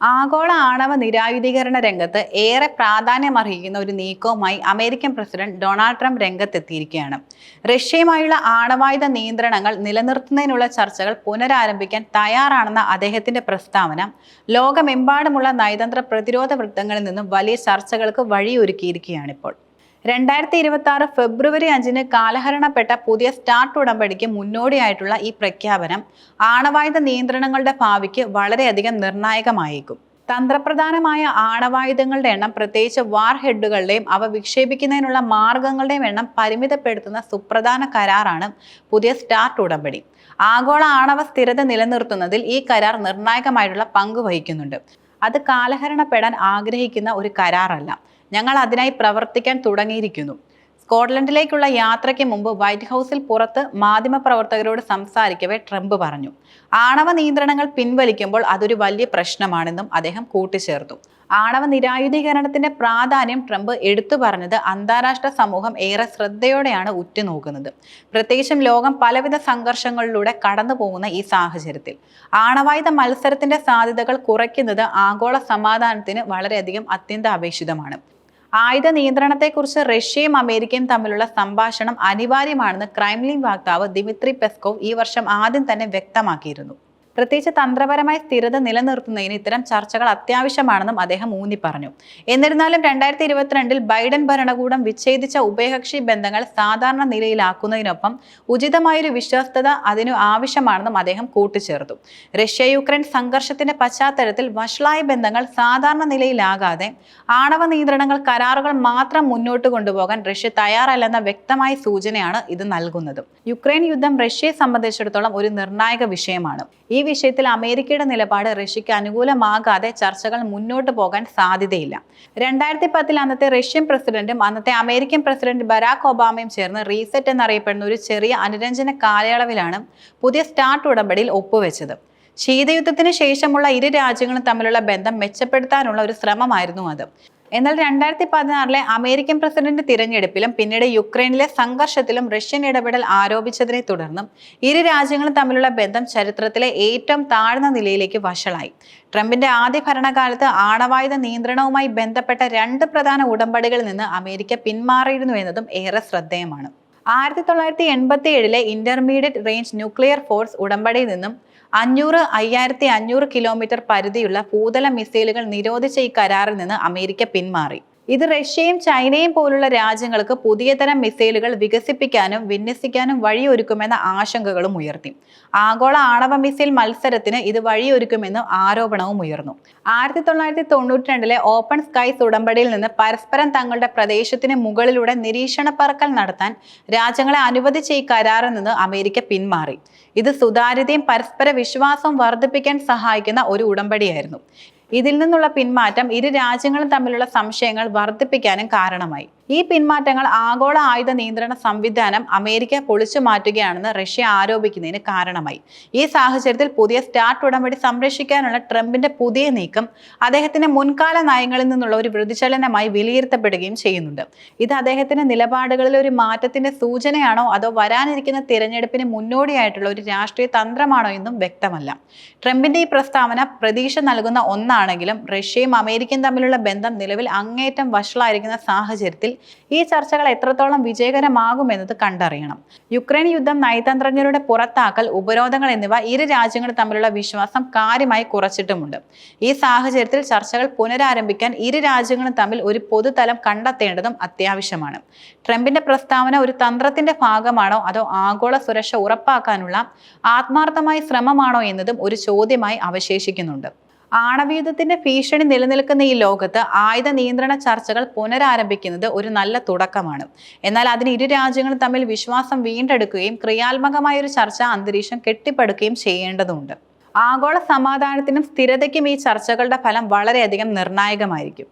ആഗോള ആണവ നിരായുധീകരണ രംഗത്ത് ഏറെ പ്രാധാന്യമർഹിക്കുന്ന ഒരു നീക്കവുമായി അമേരിക്കൻ പ്രസിഡന്റ് ഡൊണാൾഡ് ട്രംപ് രംഗത്തെത്തിയിരിക്കുകയാണ്. റഷ്യയുമായുള്ള ആണവായുധ നിയന്ത്രണങ്ങൾ നിലനിർത്തുന്നതിനുള്ള ചർച്ചകൾ പുനരാരംഭിക്കാൻ തയ്യാറാണെന്ന അദ്ദേഹത്തിന്റെ പ്രസ്താവന ലോകമെമ്പാടുമുള്ള നയതന്ത്ര പ്രതിരോധ വൃത്തങ്ങളിൽ നിന്നും വലിയ ചർച്ചകൾക്ക് വഴിയൊരുക്കിയിരിക്കുകയാണിപ്പോൾ. രണ്ടായിരത്തി ഇരുപത്തി ആറ് ഫെബ്രുവരി അഞ്ചിന് കാലഹരണപ്പെട്ട പുതിയ സ്റ്റാർട്ട് ഉടമ്പടിക്ക് മുന്നോടിയായിട്ടുള്ള ഈ പ്രഖ്യാപനം ആണവായുധ നിയന്ത്രണങ്ങളുടെ ഭാവിക്ക് വളരെയധികം നിർണായകമായേക്കും. തന്ത്രപ്രധാനമായ ആണവായുധങ്ങളുടെ എണ്ണം പ്രത്യേകിച്ച് വാർ ഹെഡുകളുടെയും അവ വിക്ഷേപിക്കുന്നതിനുള്ള മാർഗങ്ങളുടെയും എണ്ണം പരിമിതപ്പെടുത്തുന്ന സുപ്രധാന കരാറാണ് പുതിയ സ്റ്റാർട്ട് ഉടമ്പടി. ആഗോള ആണവ സ്ഥിരത നിലനിർത്തുന്നതിൽ ഈ കരാർ നിർണായകമായിട്ടുള്ള പങ്ക് വഹിക്കുന്നുണ്ട്. അത് കാലഹരണപ്പെടാൻ ആഗ്രഹിക്കുന്ന ഒരു കരാറല്ല. ഞങ്ങൾ അതിനായി പ്രവർത്തിക്കാൻ തുടങ്ങിയിരിക്കുന്നു. സ്കോട്ട്ലൻഡിലേക്കുള്ള യാത്രയ്ക്ക് മുമ്പ് വൈറ്റ് ഹൗസിൽ പുറത്ത് മാധ്യമപ്രവർത്തകരോട് സംസാരിക്കവേ ട്രംപ് പറഞ്ഞു. ആണവ നിയന്ത്രണങ്ങൾ പിൻവലിക്കുമ്പോൾ അതൊരു വലിയ പ്രശ്നമാണെന്നും അദ്ദേഹം കൂട്ടിച്ചേർത്തു. ആണവ നിരായുധീകരണത്തിന്റെ പ്രാധാന്യം ട്രംപ് എടുത്തു പറഞ്ഞത് അന്താരാഷ്ട്ര സമൂഹം ഏറെ ശ്രദ്ധയോടെയാണ് ഉറ്റുനോക്കുന്നത്. പ്രത്യേകിച്ചും ലോകം പലവിധ സംഘർഷങ്ങളിലൂടെ കടന്നു പോകുന്ന ഈ സാഹചര്യത്തിൽ. ആണവായുധ മത്സരത്തിന്റെ സാധ്യതകൾ കുറയ്ക്കുന്നത് ആഗോള സമാധാനത്തിന് വളരെയധികം അത്യന്താപേക്ഷിതമാണ്. ആയുധ നിയന്ത്രണത്തെക്കുറിച്ച് റഷ്യയും അമേരിക്കയും തമ്മിലുള്ള സംഭാഷണം അനിവാര്യമാണെന്ന് ക്രൈംലിൻ വക്താവ് ദിമിത്രി പെസ്കോവ് ഈ വർഷം ആദ്യം തന്നെ വ്യക്തമാക്കിയിരുന്നു. പ്രത്യേകിച്ച് തന്ത്രപരമായ സ്ഥിരത നിലനിർത്തുന്നതിന് ഇത്തരം ചർച്ചകൾ അത്യാവശ്യമാണെന്നും അദ്ദേഹം ഊന്നി പറഞ്ഞു എന്നിരുന്നാലും രണ്ടായിരത്തി ഇരുപത്തിരണ്ടിൽ ബൈഡൻ ഭരണകൂടം വിച്ഛേദിച്ച ഉഭയകക്ഷി ബന്ധങ്ങൾ സാധാരണ നിലയിലാക്കുന്നതിനൊപ്പം ഉചിതമായൊരു വിശ്വസ്തത അതിനു ആവശ്യമാണെന്നും അദ്ദേഹം കൂട്ടിച്ചേർത്തു. റഷ്യ യുക്രൈൻ സംഘർഷത്തിന്റെ പശ്ചാത്തലത്തിൽ വഷളായ ബന്ധങ്ങൾ സാധാരണ നിലയിലാകാതെ ആണവ നിയന്ത്രണങ്ങൾ കരാറുകൾ മാത്രം മുന്നോട്ട് കൊണ്ടുപോകാൻ റഷ്യ തയ്യാറല്ലെന്ന വ്യക്തമായ സൂചനയാണ് ഇത് നൽകുന്നത്. യുക്രൈൻ യുദ്ധം റഷ്യയെ സംബന്ധിച്ചിടത്തോളം ഒരു നിർണായക വിഷയമാണ്. ഈ വിഷയത്തിൽ അമേരിക്കയുടെ നിലപാട് റഷ്യയ്ക്ക് അനുകൂലമാകാതെ ചർച്ചകൾ മുന്നോട്ട് പോകാൻ സാധ്യതയില്ല. രണ്ടായിരത്തി പത്തിൽ അന്നത്തെ റഷ്യൻ പ്രസിഡന്റും അന്നത്തെ അമേരിക്കൻ പ്രസിഡന്റ് ബരാക് ഒബാമയും ചേർന്ന് റീസെറ്റ് എന്നറിയപ്പെടുന്ന ഒരു ചെറിയ അനുരഞ്ജന കാലയളവിലാണ് പുതിയ സ്റ്റാർട്ട് ഉടമ്പടിയിൽ ഒപ്പുവെച്ചത്. ശീതയുദ്ധത്തിന് ശേഷമുള്ള ഇരു രാജ്യങ്ങളും തമ്മിലുള്ള ബന്ധം മെച്ചപ്പെടുത്താനുള്ള ഒരു ശ്രമമായിരുന്നു അത്. എന്നാൽ രണ്ടായിരത്തി പതിനാറിലെ അമേരിക്കൻ പ്രസിഡന്റ് തിരഞ്ഞെടുപ്പിലും പിന്നീട് യുക്രൈനിലെ സംഘർഷത്തിലും റഷ്യൻ ഇടപെടൽ ആരോപിച്ചതിനെ തുടർന്നും ഇരു രാജ്യങ്ങളും തമ്മിലുള്ള ബന്ധം ചരിത്രത്തിലെ ഏറ്റവും താഴ്ന്ന നിലയിലേക്ക് വഷളായി. ട്രംപിന്റെ ആദ്യ ഭരണകാലത്ത് ആണവായുധ നിയന്ത്രണവുമായി ബന്ധപ്പെട്ട രണ്ട് പ്രധാന ഉടമ്പടികളിൽ നിന്ന് അമേരിക്ക പിന്മാറിയിരുന്നു എന്നതും ഏറെ ശ്രദ്ധേയമാണ്. ആയിരത്തി തൊള്ളായിരത്തി എൺപത്തി ഏഴിലെ ഇന്റർമീഡിയറ്റ് റേഞ്ച് ന്യൂക്ലിയർ ഫോഴ്സ് ഉടമ്പടിയിൽ നിന്നും അഞ്ഞൂറ് അയ്യായിരത്തി അഞ്ഞൂറ് കിലോമീറ്റർ പരിധിയുള്ള ഭൂതല മിസൈലുകൾ നിരോധിച്ച ഈ കരാറിൽ നിന്ന് അമേരിക്ക പിന്മാറി. ഇത് റഷ്യയും ചൈനയും പോലുള്ള രാജ്യങ്ങൾക്ക് പുതിയ തരം മിസൈലുകൾ വികസിപ്പിക്കാനും വിന്യസിക്കാനും വഴിയൊരുക്കുമെന്ന ആശങ്കകളും ഉയർത്തി. ആഗോള ആണവ മിസൈൽ മത്സരത്തിന് ഇത് വഴിയൊരുക്കുമെന്ന് ആരോപണവും ഉയർന്നു. ആയിരത്തി തൊള്ളായിരത്തി തൊണ്ണൂറ്റി രണ്ടിലെ ഓപ്പൺ സ്കൈസ് ഉടമ്പടിയിൽ നിന്ന് പരസ്പരം തങ്ങളുടെ പ്രദേശത്തിന് മുകളിലൂടെ നിരീക്ഷണ പറക്കൽ നടത്താൻ രാജ്യങ്ങളെ അനുവദിച്ച ഈ കരാറിൽ നിന്ന് അമേരിക്ക പിന്മാറി. ഇത് സുതാര്യതയും പരസ്പര വിശ്വാസവും വർദ്ധിപ്പിക്കാൻ സഹായിക്കുന്ന ഒരു ഉടമ്പടിയായിരുന്നു. ഇതിൽ നിന്നുള്ള പിന്മാറ്റം ഇരു രാജ്യങ്ങളും തമ്മിലുള്ള സംശയങ്ങൾ വർദ്ധിപ്പിക്കാനും കാരണമായി. ഈ പിന്മാറ്റങ്ങൾ ആഗോള ആയുധ നിയന്ത്രണ സംവിധാനം അമേരിക്ക പൊളിച്ചു മാറ്റുകയാണെന്ന് റഷ്യ ആരോപിക്കുന്നതിന് കാരണമായി. ഈ സാഹചര്യത്തിൽ പുതിയ സ്റ്റാർട്ട് ഉടമ്പടി സംരക്ഷിക്കാനുള്ള ട്രംപിന്റെ പുതിയ നീക്കം അദ്ദേഹത്തിന്റെ മുൻകാല നയങ്ങളിൽ നിന്നുള്ള ഒരു വ്യതിചലനമായി വിലയിരുത്തപ്പെടുകയും ചെയ്യുന്നുണ്ട്. ഇത് അദ്ദേഹത്തിന്റെ നിലപാടുകളിൽ ഒരു മാറ്റത്തിന്റെ സൂചനയാണോ അതോ വരാനിരിക്കുന്ന തിരഞ്ഞെടുപ്പിന് മുന്നോടിയായിട്ടുള്ള ഒരു രാഷ്ട്രീയ തന്ത്രമാണോ എന്നും വ്യക്തമല്ല. ട്രംപിന്റെ ഈ പ്രസ്താവന പ്രതീക്ഷ നൽകുന്ന ഒന്നാണെങ്കിലും റഷ്യയും അമേരിക്കയും തമ്മിലുള്ള ബന്ധം നിലവിൽ അങ്ങേറ്റം വഷളായിരിക്കുന്ന സാഹചര്യത്തിൽ ഈ ചർച്ചകൾ എത്രത്തോളം വിജയകരമാകുമെന്നത് കണ്ടറിയണം. യുക്രൈൻ യുദ്ധം നയതന്ത്രജ്ഞരുടെ പുറത്താക്കൽ ഉപരോധങ്ങൾ എന്നിവ ഇരു രാജ്യങ്ങൾ തമ്മിലുള്ള വിശ്വാസം കാര്യമായി കുറച്ചിട്ടുമുണ്ട്. ഈ സാഹചര്യത്തിൽ ചർച്ചകൾ പുനരാരംഭിക്കാൻ ഇരു രാജ്യങ്ങളും തമ്മിൽ ഒരു പൊതുതലം കണ്ടെത്തേണ്ടതും അത്യാവശ്യമാണ്. ട്രംപിന്റെ പ്രസ്താവന ഒരു തന്ത്രത്തിന്റെ ഭാഗമാണോ അതോ ആഗോള സുരക്ഷ ഉറപ്പാക്കാനുള്ള ആത്മാർത്ഥമായ ശ്രമമാണോ എന്നതും ഒരു ചോദ്യമായി അവശേഷിക്കുന്നുണ്ട്. ആണവയുദ്ധത്തിന്റെ ഭീഷണി നിലനിൽക്കുന്ന ഈ ലോകത്ത് ആയുധ നിയന്ത്രണ ചർച്ചകൾ പുനരാരംഭിക്കുന്നത് ഒരു നല്ല തുടക്കമാണ്. എന്നാൽ അതിന് ഇരു രാജ്യങ്ങളും തമ്മിൽ വിശ്വാസം വീണ്ടെടുക്കുകയും ക്രിയാത്മകമായ ഒരു ചർച്ച അന്തരീക്ഷം കെട്ടിപ്പടുക്കുകയും ചെയ്യേണ്ടതുണ്ട്. ആഗോള സമാധാനത്തിനും സ്ഥിരതയ്ക്കും ഈ ചർച്ചകളുടെ ഫലം വളരെയധികം നിർണായകമായിരിക്കും.